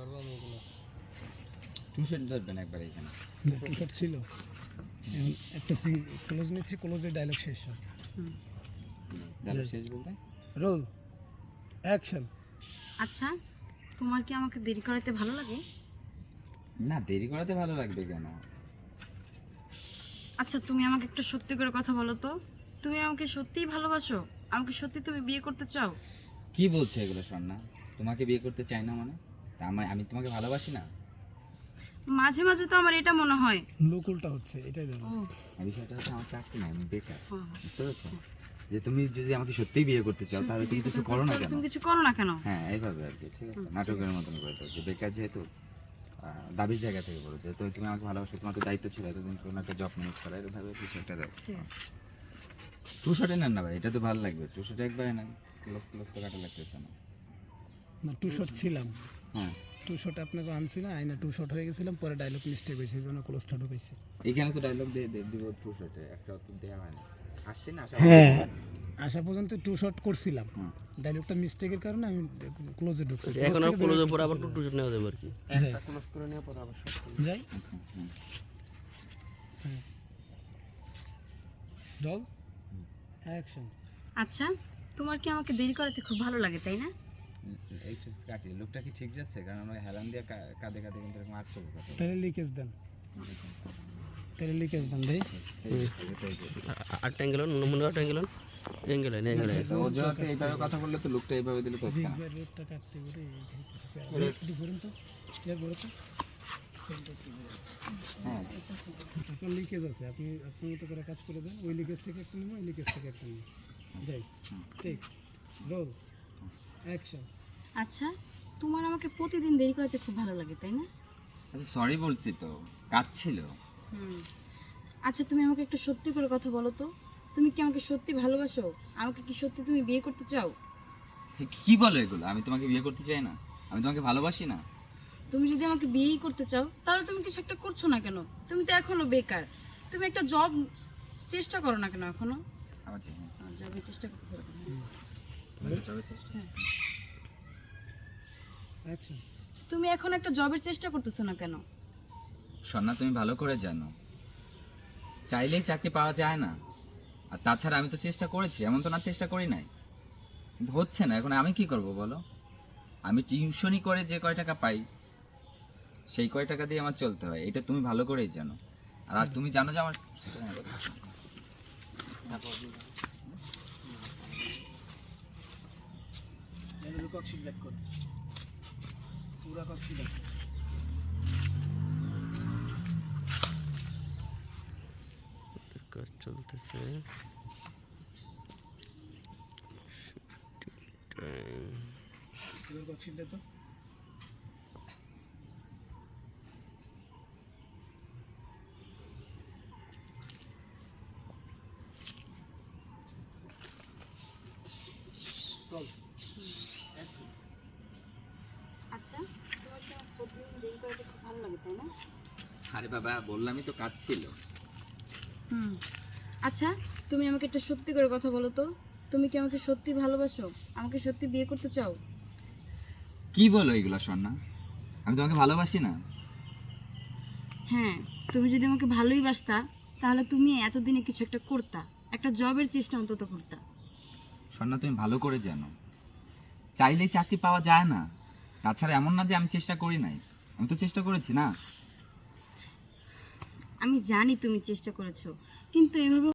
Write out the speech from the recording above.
পারব আমি এগুলো। টু ধরবেন একবার এখানে। টু ছিল। এখন একটা ক্লোজ নিচ্ছি ক্লোজের ডায়লগ শেষ হয়। শেষ বলতে? রোল অ্যাকশন আচ্ছা তোমার কি আমাকে দেরি করাতে ভালো লাগে? না দেরি করাতে ভালো লাগবে কেন? আচ্ছা তুমি আমাকে একটা সত্যি করে কথা বলো তো। তুমি আমাকে সত্যিই ভালোবাসো? আমাকে সত্যি তুমি বিয়ে করতে চাও? কি বলছো এগুলো স্বর্ণা তোমাকে বিয়ে করতে চাই না মানে? তা আমি আমি তোমাকে ভালোবাসি না? মাঝে মাঝে তো আমার এটা মনে হয়। লোক উল্টা হচ্ছে এটাই আর বিষয়টা হচ্ছে আমার চাকরি নাই আমি বেকার বুঝতে পারছ? যে তুমি যদি আমাকে সত্যিই বিয়ে করতে চাও তাহলে তুমি কিছু করো না কেন? তুমি কিছু করো না কেন? হ্যাঁ এইভাবে আর কি ঠিক আছে? নাটকের মতন করে তো যে বেকার যেহেতু দাবির জায়গা থেকে বলো যেহেতু তুমি আমাকে ভালোবাসো তোমার তো দায়িত্ব ছিল এতদিন কোনো একটা জব ম্যানেজ করা এভাবে কিছু একটা দাও। টু শটে নেন না ভাই এটা তো ভালো লাগবে টু শটে একবারে নেন ক্লোজ ক্লোজ তো কাটা লাগতেছে না। না টু শট ছিলাম। হ্যাঁ টু শট আপনাকে আনছি না আইনা টু শট হয়ে গেছিলাম পরে ডায়লগ মিস্টেক হয়েছে এই জন্য ক্লোজ শট এখানে তো ডায়লগ দিয়ে দিয়ে দিব টু শটে একটা তো দেওয়া হয় না। আসছে না হ্যাঁ। আসা পর্যন্ত টু শট করছিলাম। ডায়লগটা মিস্টেকের কারণে আমি ক্লোজে ঢুকছি। এখন আর থেকে ক্লোজের বেরোয় পর আবার টু টু নেওয়া যাবে আর কি। ক্লোজ করে নিয়ে পরে আবার শর্ট যাই। হুম, হুম। অ্যাকশন আচ্ছা তোমার কি আমাকে দেরি করাতে খুব ভালো লাগে তাই না? একটু কাটি লোকটা কি ঠিক যাচ্ছে? কারণ ওই হেলান দিয়ে কা- কাঁদে কাঁদে কিন্তু এরকম আটচো কথা। তাহলে লিকেজ দেন। তাহলে লিকেজ দেন ভাই আটটা অ্যাঙ্গেল মনে আটটা অ্যাঙ্গেল অ্যাঙ্গেল অ্যাঙ্গেল ও এইভাবে কথা বললে তো লোকটা এইভাবে দিলে তো না। কাটতে করে। একটু ঘুরুন তো। ইয়ার ঘুরো তো। হ্যাঁ। আপনার লিকেজ আছে। আপনি আপনার মতো করে কাজ করে দেন। ওই লিকেজ থেকে একটা নেব ওই লিকেজ থেকে একটা নেব। যাই। ঠিক রোল অ্যাকশন আচ্ছা তোমার আমাকে প্রতিদিন দেরি করতে খুব ভালো লাগে তাই না? আচ্ছা সরি বলছি তো কাজ ছিল হুম। আচ্ছা তুমি আমাকে একটু সত্যি করে কথা বলো তো। তুমি কি আমাকে সত্যি ভালোবাসো? আমাকে কি সত্যি তুমি বিয়ে করতে চাও? কি বলো এগুলো? আমি তোমাকে বিয়ে করতে চাই না। আমি তোমাকে ভালোবাসি না। তুমি যদি আমাকে বিয়েই করতে চাও তাহলে তুমি কিছু একটা করছ না কেন? তুমি তো এখনও বেকার। তুমি একটা জব চেষ্টা করো না কেন এখনও? আমার চাই হ্যাঁ। জবের চেষ্টা করতেছো। তুমি এখন একটা জবের চেষ্টা করতেছো না কেন? সন্না, তুমি ভালো করে জানো। চাইলেই চাকরি পাওয়া যায় না। আর তাছাড়া আমি তো চেষ্টা করেছি, এমন তো না চেষ্টা করি নাই। কিন্তু হচ্ছে না, এখন আমি কি করব বলো? আমি টিউশনই করে যে কয় টাকা পাই, সেই কয় টাকা দিয়ে আমার চলতে হয়, এটা তুমি ভালো করেই জানো। আর আর তুমি জানো যে আমার কক্সিট ব্যাক কর পুরা কক্সিট আছে কাজ চলতেছে কক্সিট দে তো আচ্ছা তোমার কি আমার প্রতিদিন দেরি করাতে খুব ভালো লাগে তাই না আরে বাবা বললামই তো কাজ ছিল। হুম। আচ্ছা তুমি আমাকে একটা সত্যি করে কথা বলো তো। তুমি কি আমাকে সত্যি ভালোবাসো? আমাকে সত্যি বিয়ে করতে চাও? কি বলো এগুলো সন্না? আমি তোমাকে ভালোবাসি না। হ্যাঁ তুমি যদি আমাকে ভালোই বাসতা তাহলে তুমি এতদিনে কিছু একটা করতা। একটা জবের চেষ্টা অন্তত করতা। সন্না তুমি ভালো করে জানো। চাইলেই চাকরি পাওয়া যায় না। তাছাড়া এমন না যে আমি চেষ্টা করি নাই। আমি তো চেষ্টা করেছি না। আমি জানি তুমি চেষ্টা করেছ কিন্তু এভাবে